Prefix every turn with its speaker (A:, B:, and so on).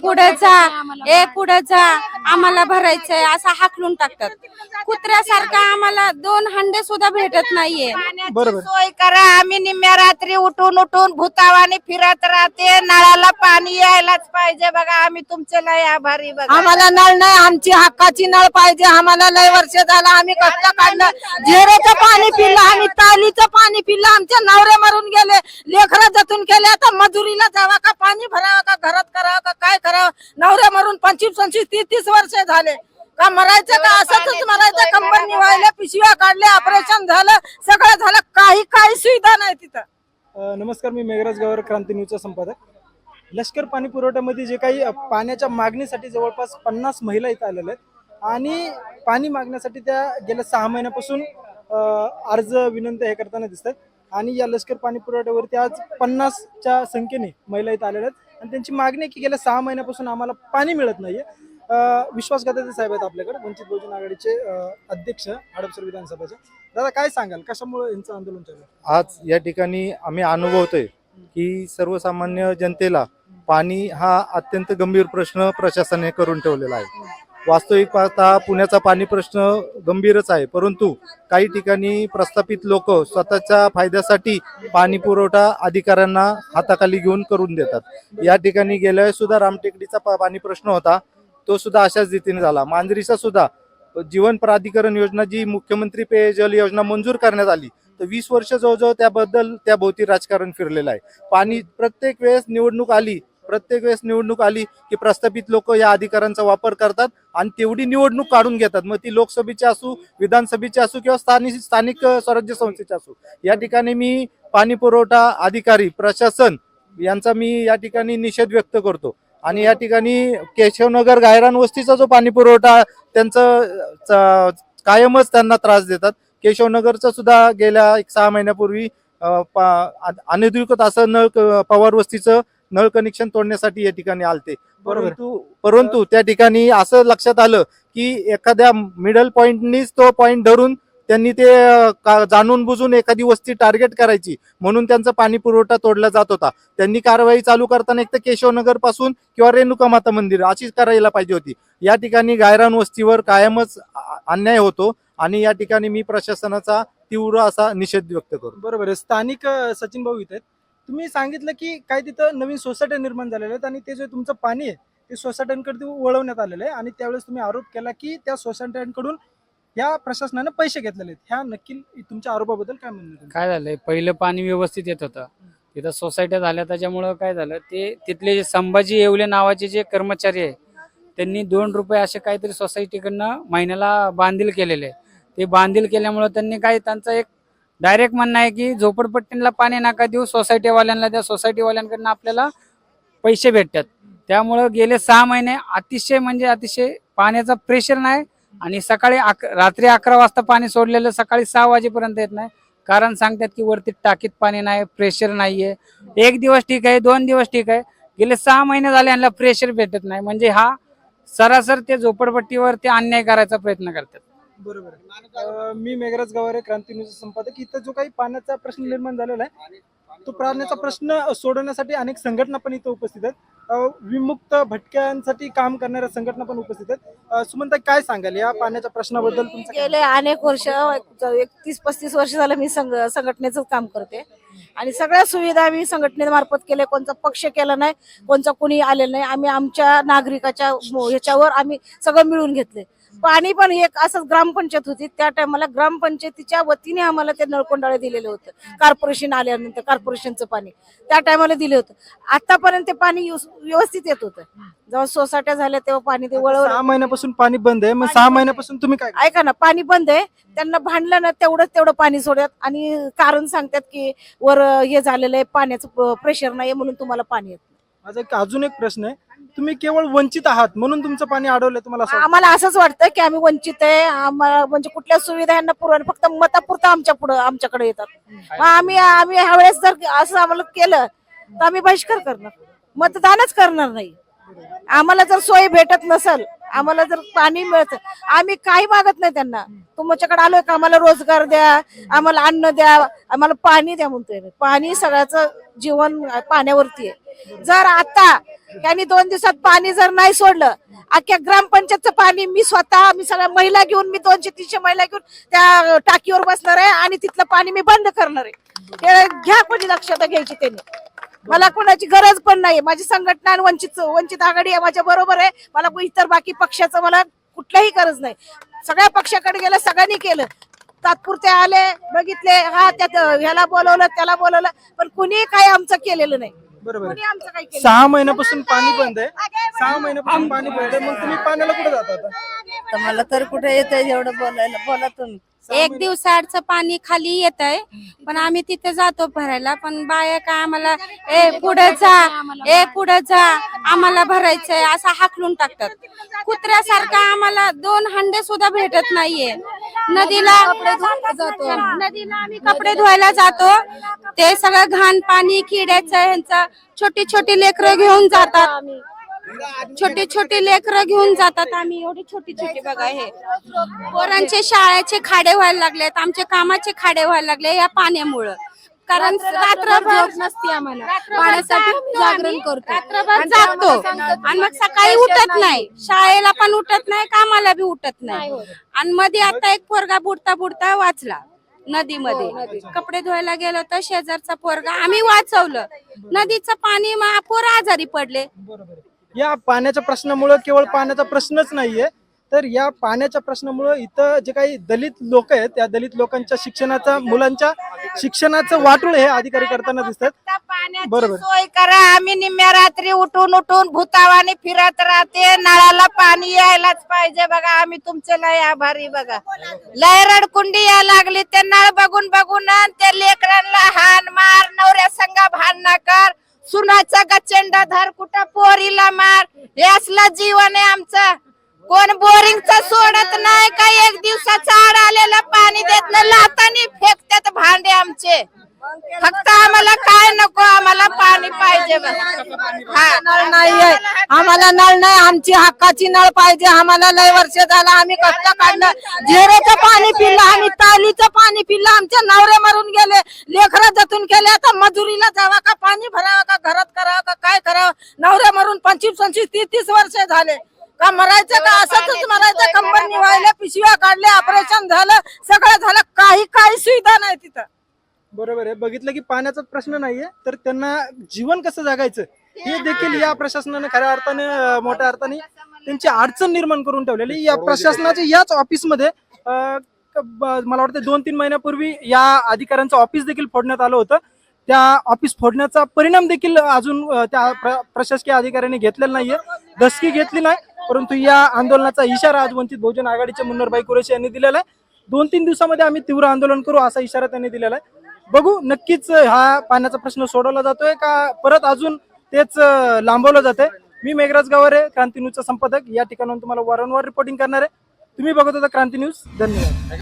A: पुढे जा ए पुढे जा आम्हाला भरायचंय असं हाकलून टाकतात. कुत्र्यासारखं आम्हाला दोन हंडे सुद्धा भेटत नाहीये.
B: बरोबर.
C: सोय करा. आम्ही निम्म्या रात्री उठून उठून भूतावाने फिरत राहते. नळाला पाणी यायलाच पाहिजे बघा. आम्ही तुमचे लय आभारी बघा.
D: आम्हाला नळ नाही आमची हक्काची नळ पाहिजे. आम्हाला लय वर्ष झालं आम्ही कष्ट काढलं. झेरेचं पाणी पिलं आम्ही तालीचं पाणी पिलं. आमचे नवरे मरून गेले. लेकरं जतून केले. आता मजुरीला जावा का? पाणी भरावं का? घरात करावं का? काय करावं नवरे मरून पंचवीस पंचवीस तीस तीस वर्ष झाले. का मरायचं का? असंच मरायचं. कंबर निवायले पिशव्या काढले ऑपरेशन झालं सगळं झालं. काही काही सुविधा नाही तिथं.
B: नमस्कार मी मेघराज गावर क्रांती न्यूजचा संपादक. लष्कर पाणी पुरवठ्यामध्ये जे काही पाण्याच्या मागणीसाठी जवळपास पन्नास महिला इथं आलेल्या आहेत. आणि पाणी मागण्यासाठी त्या गेल्या सहा महिन्यापासून अर्ज विनंती हे करताना दिसतात आणि या लष्कर पाणी पुरवठ्यावरती आज पन्नासच्या संख्येने महिला इथं आलेल्या आहेत. आणि त्यांची मागणी की गेल्या सहा महिन्यापासून आम्हाला पाणी मिळत नाहीये. विश्वासघाताचे साहेब आहेत आपल्याकडे वंचित बहुजन आघाडीचे अध्यक्ष हडपसर विधानसभेचे. दादा काय सांगाल? कशामुळे यांचं आंदोलन चालू
E: आज या ठिकाणी आम्ही अनुभवतोय की सर्वसामान्य जनतेला पाणी हा अत्यंत गंभीर प्रश्न प्रशासनाने करून ठेवलेला आहे. वास्तविक पाहता पुण्याचा पाणी प्रश्न गंभीरच आहे. परंतु काही ठिकाणी प्रस्थापित लोक स्वतःच्या फायद्यासाठी पाणी पुरवठा अधिकाऱ्यांना हाताखाली घेऊन करून देतात. या ठिकाणी गेल्या सुद्धा रामटेकडीचा पाणी प्रश्न होता. तो सुद्धा अशाच रीतीने झाला. मांजरीचा सुद्धा जीवन प्राधिकरण योजना जी मुख्यमंत्री पेयजल योजना मंजूर करण्यात आली तर वीस वर्ष जवळजवळ त्याबद्दल त्या भोवती राजकारण फिरलेलं आहे. पाणी प्रत्येक वेळेस निवडणूक आली प्रत्येक वेळेस निवडणूक आली की प्रस्थापित लोक या अधिकारांचा वापर करतात आणि तेवढी निवडणूक काढून घेतात. मग ती लोकसभेची असू विधानसभेची असू किंवा स्थानिक स्थानिक स्वराज्य संस्थेची असू. या ठिकाणी मी पाणी पुरवठा अधिकारी प्रशासन यांचा मी या ठिकाणी निषेध व्यक्त करतो. आणि या ठिकाणी केशवनगर गायरान वस्तीचा जो पाणी पुरवठा त्यांचं कायमच त्यांना त्रास देतात. केशवनगरचं सुद्धा गेल्या एक सहा महिन्यापूर्वी पा- अनधिकृत असं नळ क- पवार वस्तीचं नळ कनेक्शन तोडण्यासाठी या ठिकाणी आलते. परंतु परंतु त्या ठिकाणी असं लक्षात आलं की एखाद्या मिडल पॉइंटनीच तो पॉइंट धरून त्यांनी ते जाणून बुजून एखादी वस्ती टार्गेट करायची. म्हणून त्यांचा पाणी पुरवठा तोडला जात होता. त्यांनी कारवाई चालू करताना एक तर केशवनगरपासून किंवा रेणुका माता मंदिर अशीच करायला पाहिजे होती. या ठिकाणी गायरान वस्तीवर कायमच अन्याय होतो आणि या ठिकाणी मी प्रशासनाचा तीव्र असा निषेध व्यक्त करतो.
B: बरोबर आहे. स्थानिक सचिन भाऊ इथे तुम्ही सांगितलं की काय तिथं नवीन सोसायट्या निर्माण झालेल्या आहेत आणि ते जे तुमचं पाणी आहे ते सोसायट्यांकडे वळवण्यात आलेलं आहे. आणि त्यावेळेस तुम्ही आरोप केला की त्या सोसायट्यांकडून या प्रशासनानं पैसे घेतलेले आहेत. ह्या नक्की तुमच्या आरोपाबद्दल काय म्हणणं
F: काय झालंय? पहिलं पाणी व्यवस्थित येत होतं. तिथं सोसायट्या झाल्या त्याच्यामुळं काय झालं? ते तिथले जे संभाजी येवले नावाचे जे कर्मचारी आहे त्यांनी दोन रुपये असे काहीतरी सोसायटीकडनं महिन्याला बांधील केलेले. आहे. ते बांधील केल्यामुळं त्यांनी काय त्यांचा एक डायरेक्ट म्हणणं आहे की झोपडपट्टीला पाणी नका देऊ सोसायटीवाल्यांना द्या. सोसायटीवाल्यांकडनं आपल्याला पैसे भेटतात. त्यामुळं गेले सहा महिने अतिशय म्हणजे अतिशय पाण्याचा प्रेशर नाही आणि सकाळी अक रात्री अकरा वाजता पाणी सोडलेलं सकाळी सहा वाजेपर्यंत येत नाही. कारण सांगतात की वरती टाकीत पाणी नाही प्रेशर नाहीये. एक दिवस ठीक आहे दोन दिवस ठीक आहे. गेले सहा महिने झाले यांना प्रेशर भेटत नाही. म्हणजे हा सरासर ते झोपडपट्टीवर ते अन्याय करायचा प्रयत्न करतात.
B: बरोबर. मी मेघराज गवारे क्रांती न्यूज संपादक. इथं जो काही पाण्याचा प्रश्न निर्माण झालेला आहे तो पाण्याचा प्रश्न सोडवण्यासाठी अनेक संघटना पण इथं उपस्थित आहेत. विमुक्त भटक्यांसाठी काम करणाऱ्या संघटना पण उपस्थित आहेत. अ, सुमनताई काय सांगाल? या पाण्याच्या प्रश्नाबद्दल तुमचं काय
D: गेले अनेक वर्ष एक तीस पस्तीस वर्ष झालं मी संघ संघटनेचं काम करते. आणि सगळ्या सुविधा आम्ही संघटनेमार्फत केल्या. कोणचा पक्ष केला नाही कोणचा कोणी आलेला नाही. आम्ही आमच्या नागरिकाच्या मो- ह्याच्यावर आम्ही सगळं मिळून घेतले पाणी पण एक असंच ग्रामपंचायत होती. त्या टायमाला ग्रामपंचायतीच्या वतीने आम्हाला ते नळकोंडाळे दिलेलं होतं. कॉर्पोरेशन आल्यानंतर कॉर्पोरेशनचं पाणी. त्या टायमाला दिले होतं. आतापर्यंत ते पाणी व्यवस्थित येत होतं. जेव्हा सोसायट्या झाल्या तेव्हा पाणी ते वळवलं.
B: सहा महिन्यापासून पाणी बंद आहे. मग सहा महिन्यापासून तुम्ही काय
D: ऐका ना पाणी बंद आहे. त्यांना भांडलं ना तेवढंच तेवढं पाणी सोडतात. आणि कारण सांगतात की वर हे झालेलं आहे पाण्याचं प्रेशर नाही म्हणून तुम्हाला पाणी येत नाही.
B: माझा एक अजून एक प्रश्न आहे. तुम्ही केवळ वंचित आहात म्हणून तुमचं पाणी अडवलंय तुम्हाला असं वाटतं?
D: आम्हाला असंच वाटतं की आम्ही वंचित आहे. आम्हाला म्हणजे कुठल्या सुविधा यांना पुरवण फक्त मतापुरतं आमच्या पुढं आमच्याकडे येतात. मग आम्ही आम्ही ह्यावेळेस जर असं आम्हाला केलं तर आम्ही बहिष्कार करणार. मतदानच करणार नाही. आम्हाला जर सोय भेटत नसेल आम्हाला जर पाणी मिळत आम्ही काही मागत नाही त्यांना. तुमच्याकडे आलोय का? आम्हाला रोजगार द्या आम्हाला अन्न द्या आम्हाला पाणी द्या म्हणतोय आम्ही. पाणी सगळ्याचं जीवन पाण्यावरती आहे. जर आता त्यांनी दोन दिवसात पाणी जर नाही सोडलं अख्ख्या ग्रामपंचायतचं पाणी मी स्वतः मी सगळ्या महिला घेऊन मी दोनशे तीनशे महिला घेऊन त्या टाकीवर बसणार आहे आणि तिथलं पाणी मी बंद करणार आहे. ते घ्या कोणी लक्षात घ्यायची त्यांनी. मला कोणाची गरज पण नाही. माझी संघटना आणि वंचित वंचित आघाडी आहे माझ्या बरोबर आहे. मला इतर बाकी पक्षाचं मला कुठलाही गरज नाही. सगळ्या पक्षाकडे गेलं सगळ्यांनी केलं. तात्पुरते आले बघितले हा त्यात ह्याला बोलवलं त्याला बोलवलं पण कुणी काही आमचं केलेलं नाही.
B: बरोबर. आहे.
D: कुणी आमचं काही केलं
B: सहा महिन्यापासून पाणी बंद आहे. सहा महिन्यापासून पाणी बंद आहे. मग तुम्ही पाण्याला कुठे जाता आता?
C: तर मला तर कुठे येतं एवढं बोलायला? बोला तुम्ही.
A: एक दिवसाआडचं पाणी खाली येत आहे पण आम्ही तिथे जातो भरायला पण बाया काय आम्हाला ए पुढे जा ए पुढे जा आम्हाला भरायचंय असं हाकलून टाकतात. कुत्र्यासारखं आम्हाला दोन हंडे सुद्धा भेटत नाहीये. नदीला नदीला आम्ही कपडे धुवायला जातो. ते सगळं घाण पाणी किड्याचं ह्यांचं छोटी छोटी लेकरं घेऊन जातात. छोटी छोटी लेकरं घेऊन जातात आम्ही. एवढी छोटी छोटी बघा हे. पोरांचे शाळेचे खाडे व्हायला लागलेत. आमचे कामाचे खाडे व्हायला लागले या पाण्यामुळं. कारण रात्रभर नसते आम्हाला. पाण्यासाठी जागरण करतो. रात्रभर जागतो. आणि मग सकाळी उठत नाही. शाळेला पण उठत नाही कामाला बी उठत नाही. आणि मध्ये आता एक पोरगा बुडता बुडता वाचला नदीमध्ये. कपडे धुवायला गेलो तर शेजारचा पोरगा आम्ही वाचवलं. नदीचं पाणी मग पोरं आजारी पडले.
B: या पाण्याच्या प्रश्नामुळे केवळ पाण्याचा प्रश्नच नाहीये. तर या पाण्याच्या प्रश्नामुळे इथं जे काही दलित लोक आहेत त्या दलित लोकांच्या शिक्षणाचा मुलांच्या शिक्षणाचं वाटोळ हे अधिकारी करताना दिसतात. बरोबर.
C: सोय करा. आम्ही निम्म्या रात्री उठून उठून भूतावाने फिरत राहते. नळाला पाणी यायलाच पाहिजे बघा. आम्ही तुमचे लय आभारी बघा. लय रडकुंडी या लागली. ते नळ बघून बघून त्या लेकरांना हान मार नवऱ्या संगा भांडणा कर सुनाचा गचेंडा धर कुठं पोरीला मार? हे असलं जीवन आहे आमचं. कोण बोरिंगचा सोडत नाही का? एक दिवसाचा आड आलेलं पाणी देत नाही. लातानी फेकतात भांडे आमचे. फक्त आम्हाला काय नको आम्हाला पाणी पाहिजे
D: नळ नाहीये. आम्हाला नळ नाही आमची हक्काची नळ पाहिजे. आम्हाला लय वर्ष झालं आम्ही कष्ट काढलं. झेरेचं पाणी पिलं आम्ही तालीचं पाणी पिलं आमच्या नवरे मरून गेले. लेखरा जतून केले आता मजुरीला जावा का पाणी भरावं का घरात करावं का काय करावं? नवरे मरून पंचवीस पंचवीस तीस तीस वर्ष झाले. का मरायचं का? असंच मरायचं. कंबर निवायला पिशव्या काढल्या ऑपरेशन झालं सगळं झालं. काही काही सुविधा नाही तिथं.
B: बरोबर आहे. बघितलं की पाण्याचा प्रश्न नाहीये तर त्यांना जीवन कसं जगायचं? हे देखील या प्रशासनाने खऱ्या अर्थाने अं, मोठ्या अर्थाने त्यांची अडचण निर्माण करून ठेवलेली या प्रशासनाच्या याच ऑफिसमध्ये अं, क- ब- मला वाटतं दोन तीन महिन्यापूर्वी या अधिकाऱ्यांचं ऑफिस देखील फोडण्यात आलं होतं. त्या ऑफिस फोडण्याचा परिणाम देखील अजून अं, त्या प्र- प्रशासकीय अधिकाऱ्यांनी घेतलेला नाहीये. दसकी घेतली नाही परंतु या आंदोलनाचा इशारा आज वंचित बहुजन आघाडीचे मुन्नरबाई कुरेशी यांनी दिलेला आहे. दोन तीन दिवसामध्ये आम्ही तीव्र आंदोलन करू असा इशारा त्यांनी दिलेला आहे. बघू नक्कीच हा पाण्याचा प्रश्न सोडवला जातोय का? परत अजून तेच लांबवलं जातंय. मी मेघराज गावरे क्रांती न्यूजचा संपादक. या ठिकाणाहून तुम्हाला वारंवार रिपोर्टिंग करणार आहे. तुम्ही बघत होता क्रांती न्यूज. धन्यवाद.